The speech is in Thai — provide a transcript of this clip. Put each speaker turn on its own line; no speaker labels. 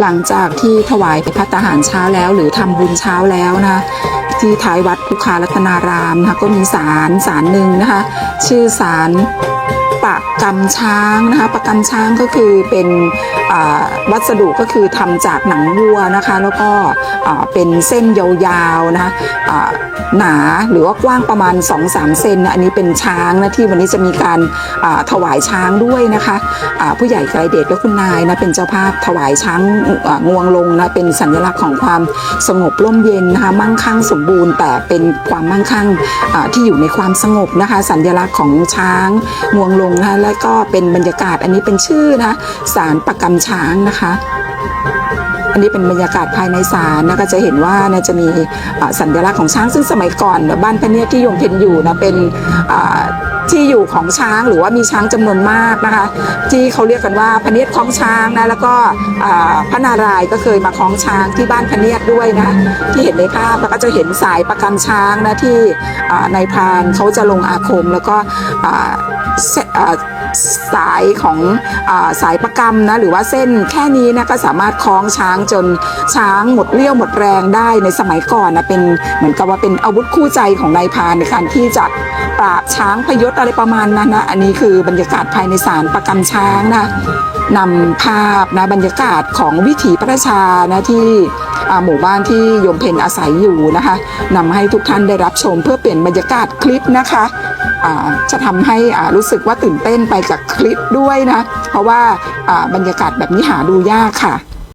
หลังจากที่ถวายพัตตาหารเช้าแล้ว หรือทำบุญเช้าแล้วนะที่ท้ายวัดภูคารัตนารามนะคะก็มีศาลศาลหนึ่งนะคะ ชื่อศาล ปากกำช้างนะคะปากกำช้างก็คือเป็นวัสดุก็คือทำจากหนังวัวนะคะ แล้วก็เป็นเส้นยาวๆนะคะหนาหรือว่ากว้างประมาณ 2-3 เซนนะอันนี้เป็นช้างนะที่วันนี้จะมีการถวายช้างด้วยนะคะอ่าผู้ใหญ่ไกรเดชและคุณนายนะเป็นเจ้าภาพถวายช้างงวงลงนะเป็นสัญลักษณ์ของความสงบร่มเย็นนะคะมั่งคั่งสมบูรณ์ แต่เป็นความมั่งคั่งที่อยู่ในความสงบนะคะ สัญลักษณ์ของช้างงวงลงนะและก็เป็นบรรยากาศอันนี้เป็นชื่อนะสารประกำช้างนะคะ อันนี้เป็นบรรยากาศภายในศาลนะก็จะเห็นว่านะจะมีสัญลักษณ์ของช้างซึ่งสมัยก่อน บ้านพระเนียดที่ยงเพนอยู่นะเป็นอ่า ที่อยู่ของช้างหรือว่ามีช้างจำนวนมากนะคะ ที่เขาเรียกกันว่าพเนียดคล้องช้างนะแล้วก็พระนารายณ์ก็เคยมาคล้องช้างที่บ้านพเนียดด้วยนะที่เห็นในภาพแล้วก็จะเห็นสายประกำช้างนะที่อ่าในพรานเขาจะลงอาคมแล้วก็สายของอสายประกำนะหรือว่าเส้นแค่นี้นะก็สามารถคล้องช้างจนช้างหมดเรี่ยวหมดแรงได้ในสมัยก่อนนะเป็นเหมือนกับว่าเป็นอาวุธคู่ใจของนายพรานในการที่จะปราบช้างพยศอะไรประมาณนั้นนะอันนี้คือบรรยากาศภายในศาลประกำช้างนะนำภาพนะบรรยากาศของวิถีประชานะที่หมู่บ้านที่โยมเพนอาศัยอยู่นะคะนำให้ทุกท่านได้รับชมเพื่อเปลี่ยนบรรยากาศคลิปนะคะจะทำให้รู้สึกว่าตื่นเต้นไปกับคลิปด้วยนะ เพราะว่าบรรยากาศแบบนี้หาดูยากค่ะ